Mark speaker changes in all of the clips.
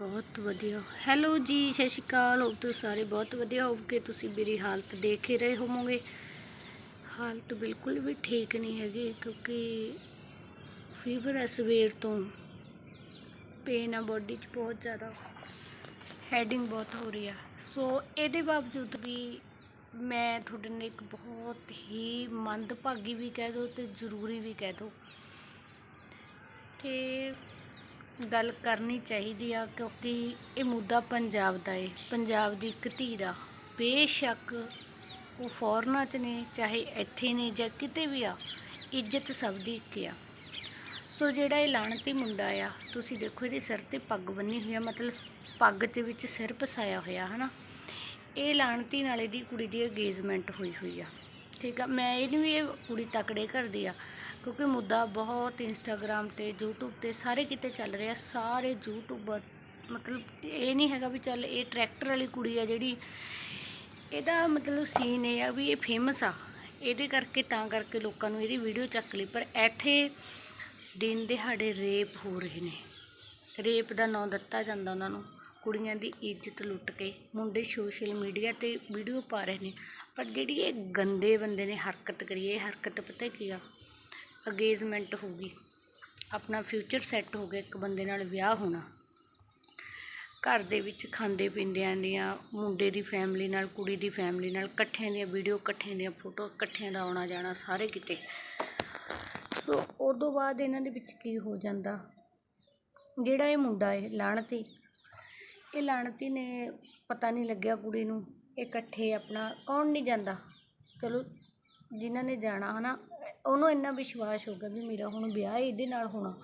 Speaker 1: ਬਹੁਤ ਵਧੀਆ। ਹੈਲੋ ਜੀ, ਸਤਿ ਸ਼੍ਰੀ ਅਕਾਲ। ਹੋਪ ਤੁਸੀਂ ਸਾਰੇ ਬਹੁਤ ਵਧੀਆ ਹੋਵੋਗੇ। ਤੁਸੀਂ ਮੇਰੀ ਹਾਲਤ ਦੇਖ ਹੀ ਰਹੇ ਹੋਵੋਗੇ। ਹਾਲਤ ਬਿਲਕੁਲ ਵੀ ਠੀਕ ਨਹੀਂ ਹੈਗੀ ਕਿਉਂਕਿ ਫੀਵਰ ਹੈ ਸਵੇਰ ਤੋਂ। ਪੇਨ ਆ ਬੋਡੀ 'ਚ ਬਹੁਤ ਜ਼ਿਆਦਾ। ਹੈਡਿੰਗ ਬਹੁਤ ਹੋ ਰਹੀ ਆ। ਸੋ ਇਹਦੇ ਬਾਵਜੂਦ ਵੀ ਮੈਂ ਤੁਹਾਡੇ ਨਾਲ ਇੱਕ ਬਹੁਤ ਹੀ ਮੰਦਭਾਗੀ ਵੀ ਕਹਿ ਦਿਓ ਤੇ ਜ਼ਰੂਰੀ ਵੀ ਕਹਿ ਦਿਓ। ਕਿ ਗੱਲ ਕਰਨੀ ਚਾਹੀਦੀ ਆ ਕਿਉਂਕਿ ਇਹ ਮੁੱਦਾ ਪੰਜਾਬ ਦਾ ਏ। ਪੰਜਾਬ ਦੀ ਇੱਕ ਧੀ ਦਾ। ਬੇਸ਼ੱਕ ਉਹ ਫੋਰਨਾਂ 'ਚ ਨੇ, ਚਾਹੇ ਇੱਥੇ ਨੇ ਜਾਂ ਕਿਤੇ ਵੀ ਆ, ਇੱਜ਼ਤ ਸਭ ਦੀ ਇੱਕ ਆ। ਸੋ ਜਿਹੜਾ ਇਹ ਲਾਣਤੀ ਮੁੰਡਾ ਆ, ਤੁਸੀਂ ਦੇਖੋ ਇਹਦੇ ਸਿਰ ਤੇ ਪੱਗ ਬੰਨੀ ਹੋਈ ਆ, ਮਤਲਬ ਪੱਗ ਦੇ ਵਿੱਚ ਸਿਰ ਪਸਾਇਆ ਹੋਇਆ, ਹਨਾ। ਇਹ ਲਾਣਤੀ ਨਾਲ ਇਹਦੀ ਕੁੜੀ ਦੀ ਅਗੇਜਮੈਂਟ ਹੋਈ ਹੋਈ ਆ। ਠੀਕ ਆ, ਮੈਂ ਇਹ ਨਹੀਂ ਵੀ ਇਹ ਕੁੜੀ ਤਕੜੇ ਘਰ ਦੀ ਆ, ਕਿਉਂਕਿ ਮੁੱਦਾ ਬਹੁਤ ਇੰਸਟਾਗ੍ਰam ਤੇ, YouTube ਤੇ ਸਾਰੇ ਕਿਤੇ ਚੱਲ ਰਿਹਾ, ਸਾਰੇ ਯੂਟਿਊਬਰ ਮਤਲਬ ਇਹ ਨਹੀਂ ਹੈਗਾ ਵੀ ਚੱਲ ਇਹ ਟਰੈਕਟਰ ਵਾਲੀ ਕੁੜੀ ਆ ਜਿਹੜੀ ਇਹਦਾ ਮਤਲਬ ਸੀਨ ਇਹ ਆ ਵੀ ਇਹ ਫੇਮਸ ਆ, ਇਹਦੇ ਕਰਕੇ ਤਾਂ ਕਰਕੇ ਲੋਕਾਂ ਨੂੰ ਇਹਦੀ ਵੀਡੀਓ ਚੱਕ ਲਈ, ਪਰ ਇੱਥੇ ਦਿਨ ਦਿਹਾੜੇ ਰੇਪ ਹੋ ਰਹੇ ਨੇ ਰੇਪ ਦਾ ਨਾਂ ਦਿੱਤਾ ਜਾਂਦਾ ਉਹਨਾਂ ਨੂੰ, ਕੁੜੀਆਂ ਦੀ ਇੱਜ਼ਤ ਲੁੱਟ ਕੇ, ਮੁੰਡੇ ਸੋਸ਼ਲ ਮੀਡੀਆ ਤੇ ਵੀਡੀਓ ਪਾ ਰਹੇ ਨੇ ਪਰ ਜਿਹੜੀ ਇਹ ਗੰਦੇ ਬੰਦੇ ਨੇ ਹਰਕਤ ਕਰੀ, ਇਹ ਹਰਕਤ ਪਤਾ ਕੀ ਆ? ਅਗੇਜਮੈਂਟ ਹੋ ਗਈ। ਆਪਣਾ ਫਿਊਚਰ ਸੈੱਟ ਹੋ ਗਿਆ ਇੱਕ ਬੰਦੇ ਨਾਲ ਵਿਆਹ ਹੋਣਾ। ਘਰ ਦੇ ਵਿੱਚ ਖਾਂਦੇ ਪੀਂਦਿਆਂ ਦੀਆਂ, ਮੁੰਡੇ ਦੀ ਫੈਮਿਲੀ ਨਾਲ, ਕੁੜੀ ਦੀ ਫੈਮਿਲੀ ਨਾਲ, ਇਕੱਠਿਆਂ ਦੀਆਂ ਵੀਡੀਓ ਇਕੱਠਿਆਂ ਦੀਆਂ ਫੋਟੋ ਇਕੱਠਿਆਂ ਦਾ ਆਉਣਾ ਜਾਣਾ ਸਾਰੇ ਕਿਤੇ। ਸੋ ਉਦੋਂ ਬਾਅਦ ਇਹਨਾਂ ਦੇ ਵਿੱਚ ਕੀ ਹੋ ਜਾਂਦਾ? ਜਿਹੜਾ ਇਹ ਮੁੰਡਾ ਹੈ ਲਾਣਤੀ, ਇਹ ਲਾਣਤੀ ਨੇ ਪਤਾ ਨਹੀਂ ਲੱਗਿਆ ਕੁੜੀ ਨੂੰ। ਇਕੱਠੇ ਆਪਣਾ, ਕੌਣ ਨਹੀਂ ਜਾਂਦਾ? ਚਲੋ, ਜਿਨ੍ਹਾਂ ਨੇ ਜਾਣਾ ਹੈ ਨਾ ਉਹਨੂੰ ਇੰਨਾ ਵਿਸ਼ਵਾਸ ਹੋ ਗਿਆ ਵੀ ਮੇਰਾ ਹੁਣ ਵਿਆਹ ਇਹਦੇ ਨਾਲ ਹੋਣਾ।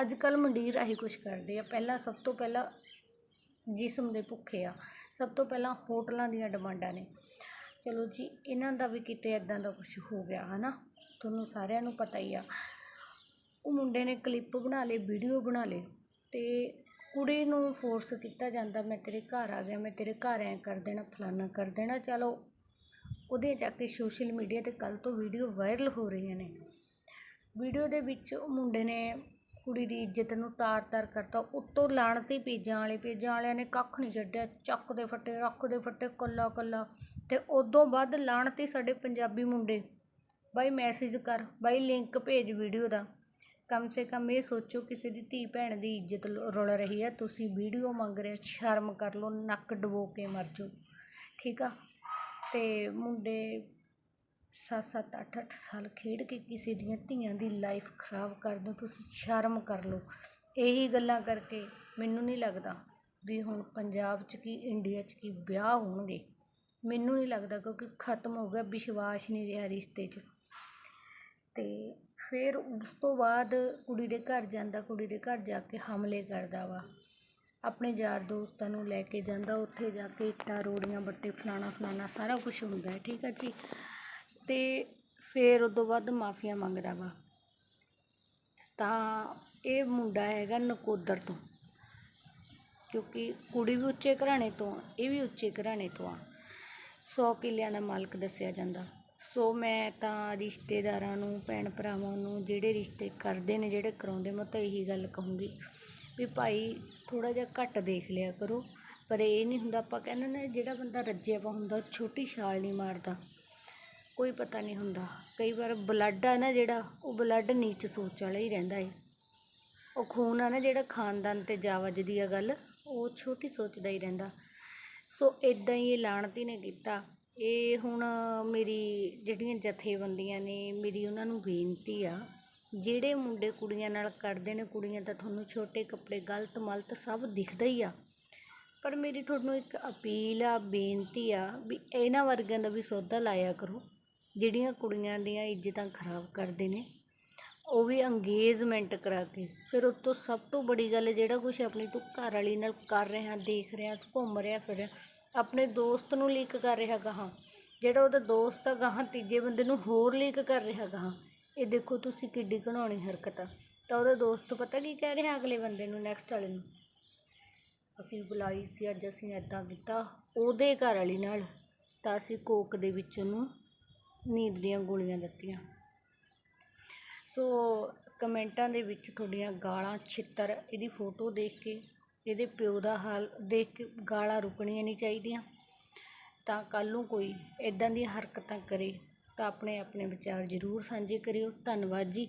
Speaker 1: ਅੱਜ ਕੱਲ੍ਹ ਮੰਡੀਰ ਆਹੀ ਕੁਛ ਕਰਦੇ ਆ। ਪਹਿਲਾਂ ਸਭ ਤੋਂ ਪਹਿਲਾਂ ਜਿਸਮ ਦੇ ਭੁੱਖੇ ਆ। ਸਭ ਤੋਂ ਪਹਿਲਾਂ ਹੋਟਲਾਂ ਦੀਆਂ ਡਿਮਾਂਡਾਂ ਨੇ। ਚਲੋ ਜੀ, ਇਹਨਾਂ ਦਾ ਵੀ ਕਿਤੇ ਇਦਾਂ ਦਾ ਕੁਝ ਹੋ ਗਿਆ ਹਨਾ? ਤੁਹਾਨੂੰ ਸਾਰਿਆਂ ਨੂੰ ਪਤਾ ਹੀ ਆ। ਉਹ ਮੁੰਡੇ ਨੇ ਕਲਿੱਪ ਬਣਾ ਲਏ, ਵੀਡੀਓ ਬਣਾ ਲਏ ਅਤੇ ਕੁੜੀ ਨੂੰ ਫੋਰਸ ਕੀਤਾ ਜਾਂਦਾ, ਮੈਂ ਤੇਰੇ ਘਰ ਆ ਗਿਆ, ਮੈਂ ਤੇਰੇ ਘਰ ਐਂ ਕਰ ਦੇਣਾ, ਫਲਾਨਾ ਕਰ ਦੇਣਾ। ਚਲੋ, ਉਹਦੇ ਜਾ ਕੇ ਸੋਸ਼ਲ ਮੀਡੀਆ ਤੇ ਕੱਲ੍ਹ ਤੋਂ ਵੀਡੀਓ ਵਾਇਰਲ ਹੋ ਰਹੀਆਂ ਨੇ। ਵੀਡੀਓ ਦੇ ਵਿੱਚ ਉਹ ਮੁੰਡੇ ਨੇ ਕੁੜੀ ਦੀ ਇੱਜ਼ਤ ਨੂੰ ਤਾਰ-ਤਾਰ ਕਰਤਾ। ਉੱਤੋਂ ਲਾਣਤੀ ਪੇਜਾਂ ਵਾਲੇ, ਪੇਜਾਂ ਵਾਲਿਆਂ ਨੇ ਕੱਖ ਨਹੀਂ ਛੱਡਿਆ, ਚੱਕ ਦੇ ਫੱਟੇ, ਰੱਖ ਦੇ ਫੱਟੇ, ਕੱਲਾ ਕੱਲਾ। ਤੇ ਉਦੋਂ ਬਾਅਦ ਲਾਣਤੀ ਸਾਡੇ ਪੰਜਾਬੀ ਮੁੰਡੇ, ਬਾਈ ਮੈਸੇਜ ਕਰ, ਬਾਈ ਲਿੰਕ ਭੇਜ ਵੀਡੀਓ ਦਾ। ਕਮ ਸੇ ਕਮ ਇਹ ਸੋਚੋ ਕਿਸੇ ਦੀ ਧੀ ਭੈਣ ਦੀ ਇੱਜ਼ਤ ਰੁਲ ਰਹੀ ਹੈ। ਤੁਸੀਂ ਵੀਡੀਓ ਮੰਗ ਰਹੇ ਹੋ, ਸ਼ਰਮ ਕਰ ਲਓ, ਨੱਕ ਡਬੋ ਕੇ ਮਰ ਜਾਓ। ਠੀਕ ਆ? ਤੇ ਮੁੰਡੇ ਸੱਤ ਸੱਤ ਅੱਠ ਅੱਠ ਸਾਲ ਖੇਡ ਕੇ ਕਿਸੇ ਦੀਆਂ ਧੀਆਂ ਦੀ ਲਾਈਫ ਖਰਾਬ ਕਰ ਦਿਓ, ਤੁਸੀਂ ਸ਼ਰਮ ਕਰ ਲਓ। ਇਹੀ ਗੱਲਾਂ ਕਰਕੇ ਮੈਨੂੰ ਨਹੀਂ ਲੱਗਦਾ ਵੀ ਹੁਣ ਪੰਜਾਬ 'ਚ ਕੀ, ਇੰਡੀਆ 'ਚ ਕੀ ਵਿਆਹ ਹੋਣਗੇ। ਮੈਨੂੰ ਨਹੀਂ ਲੱਗਦਾ ਕਿਉਂਕਿ ਖਤਮ ਹੋ ਗਿਆ, ਵਿਸ਼ਵਾਸ ਨਹੀਂ ਰਿਹਾ ਰਿਸ਼ਤੇ 'ਚ। ਤੇ ਫਿਰ ਉਸ ਤੋਂ ਬਾਅਦ ਕੁੜੀ ਦੇ ਘਰ ਜਾਂਦਾ ਕੁੜੀ ਦੇ ਘਰ ਜਾ ਕੇ ਹਮਲੇ ਕਰਦਾ ਵਾ। ਆਪਣੇ ਯਾਰ ਦੋਸਤਾਂ ਨੂੰ ਲੈ ਕੇ ਜਾਂਦਾ ਉੱਥੇ ਜਾ ਕੇ ਇੱਟਾਂ ਰੋੜੀਆਂ ਬੱਟੇ ਫਲਾਣਾ ਫਲਾਣਾ ਸਾਰਾ ਕੁਛ ਹੁੰਦਾ ਹੈ ਠੀਕ ਆ ਜੀ। ਅਤੇ ਫਿਰ ਉਹ ਤੋਂ ਬਾਅਦ ਮਾਫੀਆ ਮੰਗਦਾ ਵਾ। ਤਾਂ ਇਹ ਮੁੰਡਾ ਹੈਗਾ ਨਕੋਦਰ ਤੋਂ ਕਿਉਂਕਿ ਕੁੜੀ ਵੀ ਉੱਚੇ ਘਰਾਣੇ ਤੋਂ ਆ, ਇਹ ਵੀ ਉੱਚੇ ਘਰਾਣੇ ਤੋਂ ਆ। ਸੌ ਕਿੱਲਿਆਂ ਦਾ ਮਾਲਕ ਦੱਸਿਆ ਜਾਂਦਾ। ਸੋ ਮੈਂ ਤਾਂ ਰਿਸ਼ਤੇਦਾਰਾਂ ਨੂੰ, ਭੈਣ ਭਰਾਵਾਂ ਨੂੰ, ਜਿਹੜੇ ਰਿਸ਼ਤੇ ਕਰਦੇ ਨੇ, ਜਿਹੜੇ ਕਰਾਉਂਦੇ ਮੈਂ ਤਾਂ ਇਹੀ ਗੱਲ ਕਹੂੰਗੀ ਵੀ ਭਾਈ ਥੋੜ੍ਹਾ ਜਿਹਾ ਘੱਟ ਦੇਖ ਲਿਆ ਕਰੋ। ਪਰ ਇਹ ਨਹੀਂ ਹੁੰਦਾ, ਆਪਾਂ ਕਹਿੰਦੇ ਨੇ ਜਿਹੜਾ ਬੰਦਾ ਰੱਜਿਆ ਵਾ ਹੁੰਦਾ, ਉਹ ਛੋਟੀ ਛਾਲ ਨਹੀਂ ਮਾਰਦਾ। ਕੋਈ ਪਤਾ ਨਹੀਂ ਹੁੰਦਾ। ਕਈ ਵਾਰ ਬਲੱਡ ਆ ਨਾ ਜਿਹੜਾ, ਉਹ ਬਲੱਡ ਨੀਚ ਸੋਚ ਵਾਲਾ ਹੀ ਰਹਿੰਦਾ ਏ। ਉਹ ਖੂਨ ਆ ਨਾ ਜਿਹੜਾ ਖਾਨਦਾਨ ਤੇ ਜਾ ਵੱਜਦੀ ਆ ਗੱਲ, ਉਹ ਛੋਟੀ ਸੋਚਦਾ ਹੀ ਰਹਿੰਦਾ। ਸੋ ਇਦਾਂ ਹੀ ਇਹ ਲਾਣਤੀ ਨੇ ਕੀਤਾ। ਇਹ ਹੁਣ ਮੇਰੀ ਜਿਹੜੀਆਂ ਜਥੇਬੰਦੀਆਂ ਨੇ, ਮੇਰੀ ਉਹਨਾਂ ਨੂੰ ਬੇਨਤੀ ਆ, ਜਿਹੜੇ ਮੁੰਡੇ ਕੁੜੀਆਂ ਨਾਲ ਕਰਦੇ ਨੇ, ਕੁੜੀਆਂ ਤਾਂ ਤੁਹਾਨੂੰ ਛੋਟੇ ਕੱਪੜੇ ਗਲਤ ਮਲਤ ਸਭ ਦਿਖਦਾ ਹੀ ਆ। ਪਰ ਮੇਰੀ ਤੁਹਾਨੂੰ ਇੱਕ ਅਪੀਲ ਆ, ਬੇਨਤੀ ਆ ਵੀ ਇਹਨਾਂ ਵਰਗਿਆਂ ਦਾ ਵੀ ਸੌਦਾ ਲਾਇਆ ਕਰੋ, ਜਿਹੜੀਆਂ ਕੁੜੀਆਂ ਦੀਆਂ ਇੱਜ਼ਤਾਂ ਖਰਾਬ ਕਰਦੇ ਨੇ, ਉਹ ਵੀ ਅੰਗੇਜਮੈਂਟ ਕਰਾ ਕੇ। ਫਿਰ ਉਸ ਸਭ ਤੋਂ ਬੜੀ ਗੱਲ ਜਿਹੜਾ ਕੁਛ ਆਪਣੀ ਤੂੰ ਘਰ ਵਾਲੀ ਨਾਲ ਕਰ ਰਿਹਾ, ਦੇਖ ਰਿਹਾ, ਘੁੰਮ ਰਿਹਾ, ਫਿਰ ਆਪਣੇ ਦੋਸਤ ਨੂੰ ਲੀਕ ਕਰ ਰਿਹਾ ਗਾਹਾਂ ਜਿਹੜਾ ਉਹਦਾ ਦੋਸਤ ਆ ਗਾਹਾਂ ਤੀਜੇ ਬੰਦੇ ਨੂੰ ਹੋਰ ਲੀਕ ਕਰ ਰਿਹਾ ਗਾਹਾਂ ਇਹ ਦੇਖੋ ਤੁਸੀਂ ਕਿੱਡੀ ਘਣਾਉਣੀ ਹਰਕਤ। ਆ ਤਾਂ ਉਹਦਾ ਦੋਸਤ ਪਤਾ ਕੀ ਕਹਿ ਰਿਹਾ ਅਗਲੇ ਬੰਦੇ ਨੂੰ ਨੈਕਸਟ ਵਾਲੇ ਨੂੰ? ਅਸੀਂ ਬੁਲਾਈ ਸੀ, ਅੱਜ ਅਸੀਂ ਐਦਾਂ ਕੀਤਾ, ਉਹਦੇ ਘਰ ਵਾਲੀ ਨਾਲ ਤਾਂ ਅਸੀਂ ਕੋਕ ਦੇ ਵਿੱਚ ਉਹਨੂੰ ਨੀਂਦ ਦੀਆਂ ਗੋਲੀਆਂ ਦਿੱਤੀਆਂ। ਸੋ ਕਮੈਂਟਾਂ ਦੇ ਵਿੱਚ ਤੁਹਾਡੀਆਂ ਗਾਲਾਂ, ਛਿੱਤਰ, ਇਹਦੀ ਫੋਟੋ ਦੇਖ ਕੇ ਇਹਦੇ ਪਿਓ ਦਾ ਹਾਲ ਦੇਖ ਕੇ ਗਾਲਾਂ ਰੁਕਣੀਆਂ ਨਹੀਂ ਚਾਹੀਦੀਆਂ। ਤਾਂ ਕੱਲ੍ਹ ਨੂੰ ਕੋਈ ਇੱਦਾਂ ਦੀਆਂ ਹਰਕਤਾਂ ਕਰੇ ਤਾਂ ਆਪਣੇ ਆਪਣੇ ਵਿਚਾਰ ਜ਼ਰੂਰ ਸਾਂਝੇ ਕਰਿਓ। ਧੰਨਵਾਦ ਜੀ।